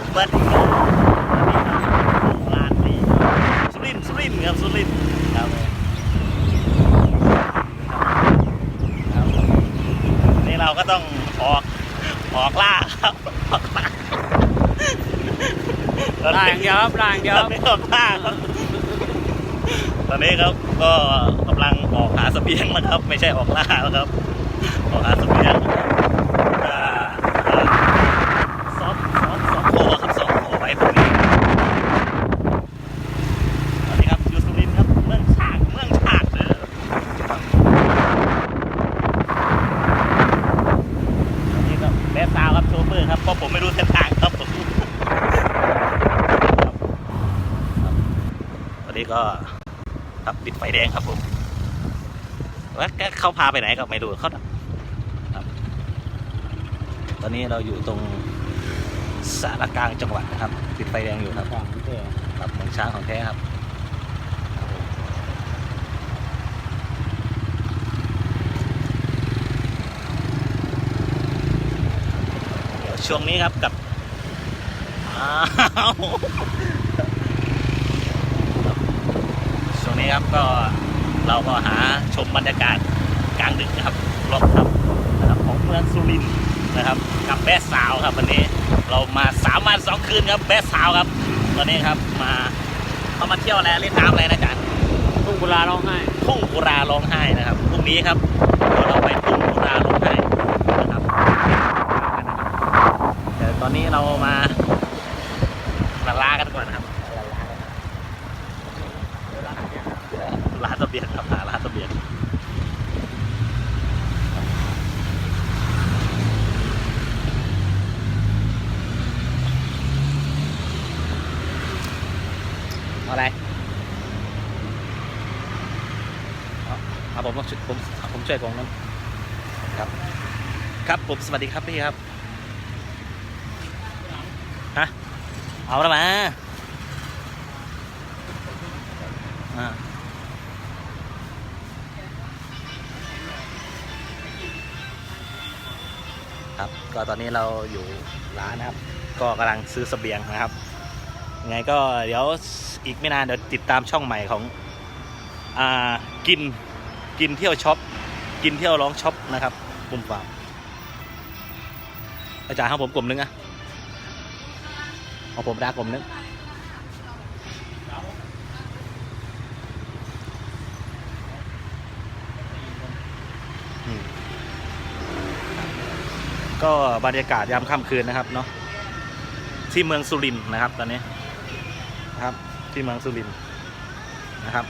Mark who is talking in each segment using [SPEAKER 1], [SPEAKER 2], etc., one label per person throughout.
[SPEAKER 1] ผมเบิร์ดอีกแล้วลานนี่สุรินสุรินครับสุรินครับครับนี่เราก็ต้องออกออกล่าครับออกล่า
[SPEAKER 2] ล่างอย่างเดียวครับล่างอย่างเดียว
[SPEAKER 1] ต
[SPEAKER 2] ค
[SPEAKER 1] อ
[SPEAKER 2] บ
[SPEAKER 1] นี้ออกล่าครับตอนนี้ครับก็กำลังออกหาสเสบียงนะครับ ไม่ใช่ออกล่าแล้วครับออกหาสเสบียงอ่าอ่าซ้อมซ้อมซ้อมโคครับซ้อมโคไว้ตรงนี้สวัสดีครับยูสุรินทร์ครับเมืองฉากเมืองฉากเด้อครับอันนี้ก็แบสซาวครับโชเฟอร์ครับเพราะผมไม่รู้เส้นทางครับผมครับครับตอนนี้ ก็ครับติดไฟแดงครับผมแล้วเขาพาไปไหนก็ไม่รู้เขาครับ ตอนนี้เราอยู่ตรงสารกลางจังหวัดนะครับ ติดไฟแดงอยู่ครับ
[SPEAKER 2] ของเจ๊
[SPEAKER 1] ครับเมืองช้างของแท้ครับช่วงนี้ครับกับอ้าวช่วง นี้ครับก็เราก็หาชมบรรยากาศกลางดึกนะครับรอบครับนะครับของเมืองสุรินทร์นะครับ กับแบสสาวครับวันนี้เรามาสามวันสองคืนครับแบสสาวครับตอนนี้ครับมาเขามาเที่ยวอะไรเล่นน้ำอะไรนะจ๊ะ
[SPEAKER 2] ทุ่งกุลาร้องไห้
[SPEAKER 1] ทุ่งกุราร้องไห้นะครับพรุ่งนี้ครับเดี๋ยวเราไปทุ่งกุราร้องไห้นะครับแต่ตอนนี้เรามามาลากันก่อนนะครับร้านเสบียงครับหาร้านเสบียงเอะไรครับผมผมผมช่วยผมนั้นครับ ครับผมสวัสดีครับพี่ครับฮะเอาแล้วมาอ่าครับก็ตอนนี้เราอยู่ร้านนะครับ ก็กำลังซื้อเสบียงนะครับ ไงก็เดี๋ยวอีกไม่นานเดี๋ยวติดตามช่องใหม่ของอ่ากินกินเที่ยวช็อปกินเที่ยวร้องช็อปนะครับกลุ่มฟาร์มอาจารย์ครับผมกลุ่มนึงอะเอาผมดากลุ่มนึงก็บรรยากาศยามค่ำคืนนะครับเนาะที่เมืองสุรินทร์นะครับตอนนี้ ที่เมืองสุรินทร์นะครับ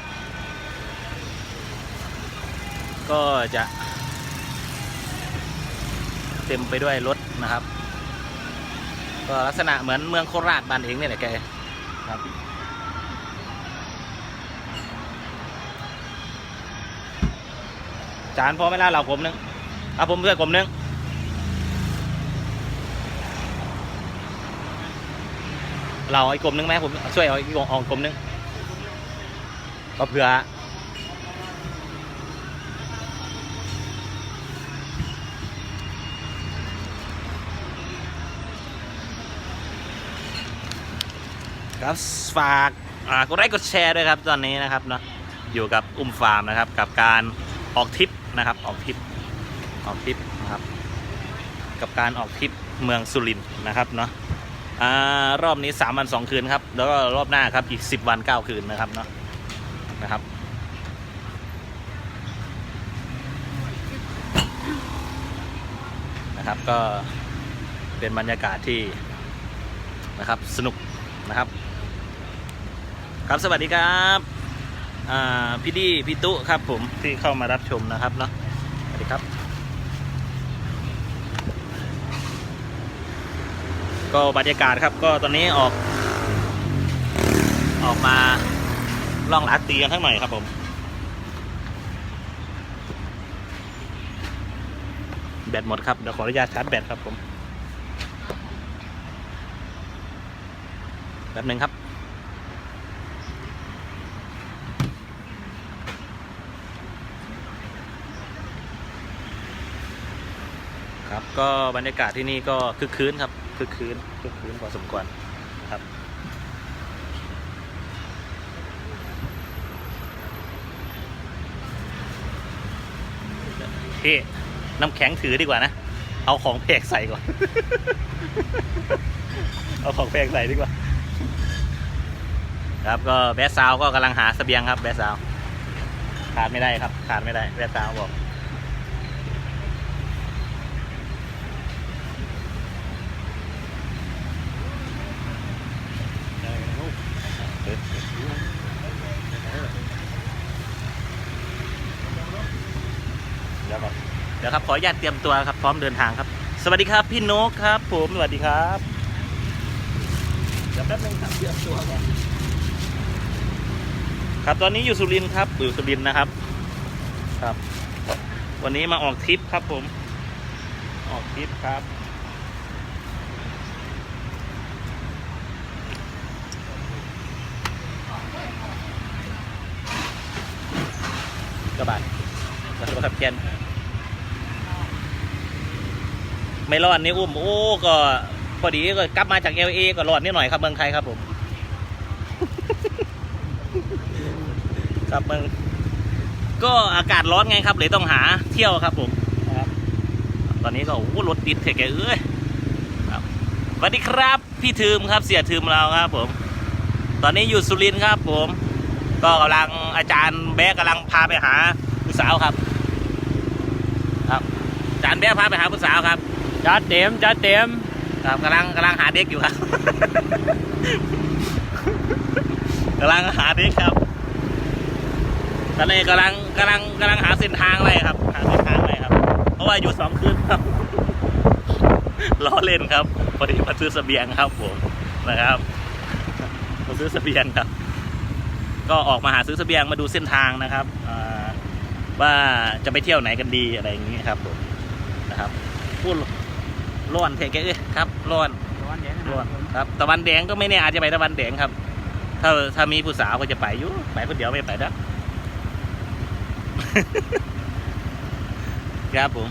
[SPEAKER 1] ก็จะเต็มไปด้วยรถนะครับ ก็ลักษณะเหมือนเมืองโคราชบ้านเองเนี่ยแหละแกครับจานพอไหม่ล่ะเรากลมนึงเอาผมด้วยกลมนึง เราไอ้กลมนึงไหมผมช่วยเอาไอ้กลมเอากลมนึงก็เผื่อครับฝากกดไลค์กดแชร์ด้วยครับตอนนี้นะครับเนาะอยู่กับอุ้มฟาร์มนะครับ กับการออกทริปนะครับ ออกทริปออกทริปนะครับ กับการออกทริปเมืองสุรินทร์นะครับเนาะ อ่ารอบนี้3วัน2คืนครับ แล้วก็รอบหน้าครับอีก10วัน9คืนนะครับเนาะนะครับนะครับก็เป็นบรรยากาศที่นะครับสนุกนะครับ ครับสวัสดีครับพี่ดีพี่ตุครับผมที่เข้ามารับชมนะครับเนาะสวัสดีครับ ก็บรรยากาศครับ ก็ตอนนี้ออก ออกมาล่องลาดตีกันทั้งหน่อยครับผมแบตหมดครับเดี๋ยวขออนุญาตชาร์จแบตครับผมแป๊บหนึ่งครับ ครับก็บรรยากาศที่นี่ก็คึกคืนครับ คือคืนคือคืนพอสมควรครับพี่น้ำแข็งถือดีกว่านะ เอาของแพกใส่ก่อน เอาของแพกใส่ดีกว่า ครับก็แบสซาวก็กำลังหาเสบียงครับแบสซาวขาดไม่ได้ครับ ขาดไม่ได้แบสซาวบอก เดี๋ยวก่อน เดี๋ยวครับขออนุญาตเตรียมตัวครับพร้อมเดินทางครับ สวัสดีครับพี่นกครับ ผมสวัสดีครับเดี๋ยวแป๊บนึงครับเตรียมตัวก่อนครับตอนนี้อยู่สุรินทร์ครับอยู่สุรินทร์นะครับ ครับ วันนี้มาออกทริปครับผม ออกทริปครับกระบะกระบะขับแกน ไม่รอดนี่อุ้มโอ้ก็พอดีก็กลับมาจากเอลเอก็รอดนิดหน่อยครับเมืองไทยครับผม ครับเมืองก็อากาศร้อนไงครับเลยต้องหาเที่ยวครับผมนะครับตอนนี้ก็โอ้โหรถติดเถอะแกเอ้ยครับสวัสดีครับ พี่ทืมครับเสียทืมเราครับผม ตอนนี้อยู่สุรินทร์ครับผม ก็กำลังอาจารย์แบ๊กกำลังพาไปหาผู้สาวครับ ครับอาจารย์แบ๊พาไปหาผู้สาวครับ
[SPEAKER 2] จัดเต็มจัดเต็ม
[SPEAKER 1] ครับกำลังกำลังหาเด็กอยู่ครับ กำลังหาเด็กครับตอนนี้กำลังกำลังกำลังหาเส้นทางไว้ครับ หาเส้นทางไว้ครับ เพราะว่าอยู่สองคืนครับล้อเล่นครับพอดีมาซื้อเสบียงครับผมนะครับมาซื้อเสบียงครับ ก็ออกมาหาซื้อเสบียงมาดูเส้นทางนะครับว่าจะไปเที่ยวไหนกันดีอะไรอย่างนี้ครับผมนะครับพูด ร้อนเทแกเอ้ยครับร้อน
[SPEAKER 2] ร้อนแดง
[SPEAKER 1] ร้อนครับตะวันแดงก็ไม่แน่อาจจะไปตะวันแดงครับ ถ้าถ้ามีผู้สาวก็จะไปอยู่ไปคนเดียวไม่ไปนะครับผม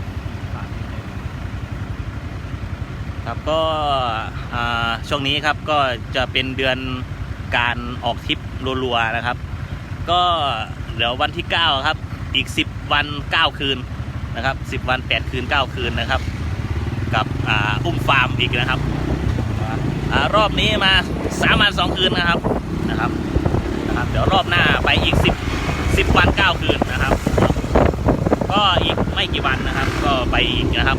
[SPEAKER 1] ครับก็อ่าช่วงนี้ครับก็จะเป็นเดือนการออกทริปรัวๆนะครับ ก็เดี๋ยววันที่ 9 ครับ อีก 10 วัน 9 คืนนะครับ 10 วัน 8 คืน 9 คืนนะครับ กับอ,อุ้มฟาร์มอีกนะครับอรอบนี้มา3วัน2คืนนะครับนะครับนะครับ เดี๋ยวรอบหน้าไปอีก10 10วัน9คืนนะครับ ก็อีกไม่กี่วันนะครับ ก็ไปอีกนะครับ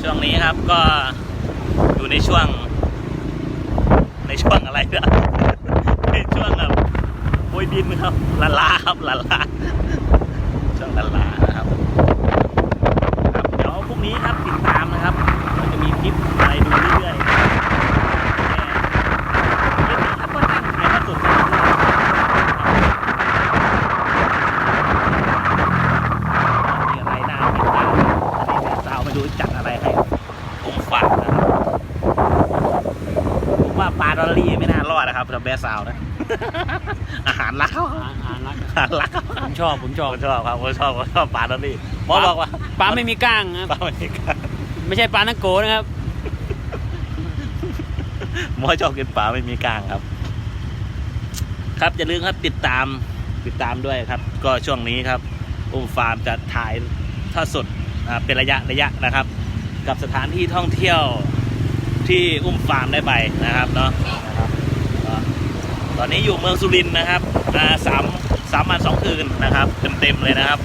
[SPEAKER 1] ช่วงนี้ครับก็อยู่ในช่วง ในช่วงอะไรนะในช่วงแบบโอยดินครับละลาครับละลาช่วงละลานะครับเดี๋ยวพรุ่งนี้ครับติดตามนะครับเราจะมีคลิปอะไรดูเรื่อยๆแต่คลิปนี้ครับก็ตั้งถ่ายมาสดๆมีอะไรน่าติดตามอันนี้แม่สาวไม่รู้จัดอะไรให้ผมฝากนะครับผม ว่าปลาดอลลี่ไม่น่ารอดนะครับสำหรับแบสาวนะ อาหารลักเขา
[SPEAKER 2] อ่านอ่านรัก
[SPEAKER 1] อาหารลักเขา
[SPEAKER 2] ผมชอบผมช
[SPEAKER 1] ผ
[SPEAKER 2] อบ
[SPEAKER 1] มชอบครับผมชอบผมชอบปลาดอลลี่หมอบอกว่า
[SPEAKER 2] ปลาไม่มีก้างครับ
[SPEAKER 1] ปลาไม่กล้า
[SPEAKER 2] ไม่ใช่ปลานังโกนะครับ
[SPEAKER 1] หมอชอบกินปลาไม่มีกล้างครับ ครับอย่าลืมครับติดตามติดตามด้วยครับ ก็ช่วงนี้ครับอุ้มฟาร์มจะถ่ายทอดสดอ่าเป็นระยะระยะนะครับ กับสถานที่ท่องเที่ยว ที่อุ้มฟาร์มได้ไปนะครับเนาะนะครับก็ตอนนี้อยู่เมืองสุรินทร์นะครับอ่าสามสามวันสองคืนนะครับ เต็มๆเลยนะครับ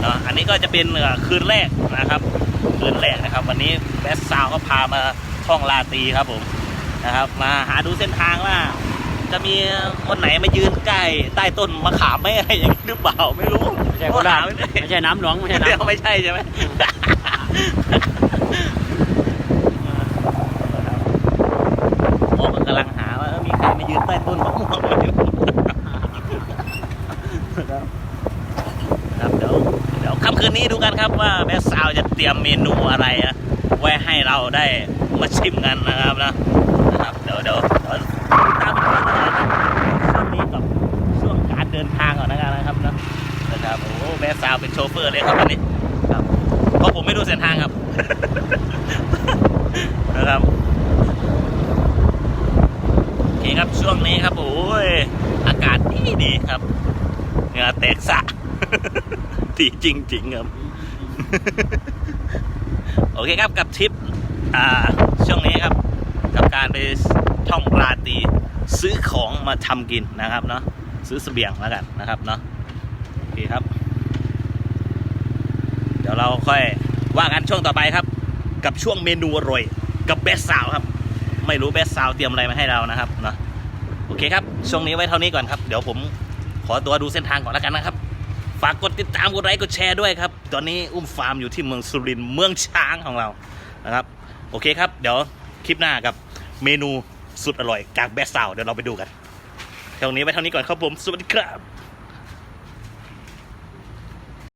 [SPEAKER 1] เนาะอันนี้ก็จะเป็นเอ่อคืนแรกนะครับ คืนแรกนะครับ วันนี้แบสซาวก็พามาท่องลาตรีครับผมนะครับ มาหาดูเส้นทางว่าจะมีคนไหนมายืนใกล้ใต้ต้นมะขามไหมอะไรอย่างนี้หรือเปล่าไม่รู้
[SPEAKER 2] ไม่ใช่โคราช
[SPEAKER 1] หไม่ได้
[SPEAKER 2] ไม่ใช่น้ำหลวงไม่ใช่
[SPEAKER 1] เดี๋ยว
[SPEAKER 2] น้ำ
[SPEAKER 1] ไม่ใช่ใช่ไหม โอ้มันกำลังหาว่าเออมี ใครมายืนใต้ต้นมะม่วงไหมครับครับเดี๋ยวเดี๋ยวค่ำคืนนี้ดูกันครับว่าแม่สาวจะเตรียมเมนูอะไรอะไว้ให้เราได้มาชิมกันนะครับนะนะครับเดี๋ยวเดี๋ยวตามไปดูนะครับช่วงนี้กับช่วงการเดินทางก่อนนะครับนะนะครับโอ้แม่สาวเป็นโชเฟอร์เลยครับวันนี้ครับเพราะผมไม่รู้เส้นทางครับนะครับ คครับช่วงนี้ครับโอ้ยอากาศดีดีครับเหงื่อแตกสะดีจริง ๆ ครับ โอเคครับกับทริปอ่าช่วงนี้ครับ กับการไปท่องราตรีซื้อของมาทำกินนะครับเนาะซื้อเสบียงแล้วกันนะครับเนาะโอเคครับ เดี๋ยวเราค่อยว่ากันช่วงต่อไปครับ กับช่วงเมนูอร่อย กับเบสซาวครับ ไม่รู้เบสซาวเตรียมอะไรมาให้เรานะครับเนาะโอเคครับ ช่วงนี้ไว้เท่านี้ก่อนครับ เดี๋ยวผมขอตัวดูเส้นทางก่อนแล้วกันนะครับ ฝากกดติดตามกดไลค์กดแชร์ด้วยครับ ตอนนี้อุ้มฟาร์มอยู่ที่เมืองสุรินทร์เมืองช้างของเรานะครับ โอเคครับ เดี๋ยวคลิปหน้ากับเมนูสุดอร่อยจากเบสซาวเดี๋ยวเราไปดูกันช่วงนี้ไว้เท่านี้ก่อนครับผมสวัสดีครับ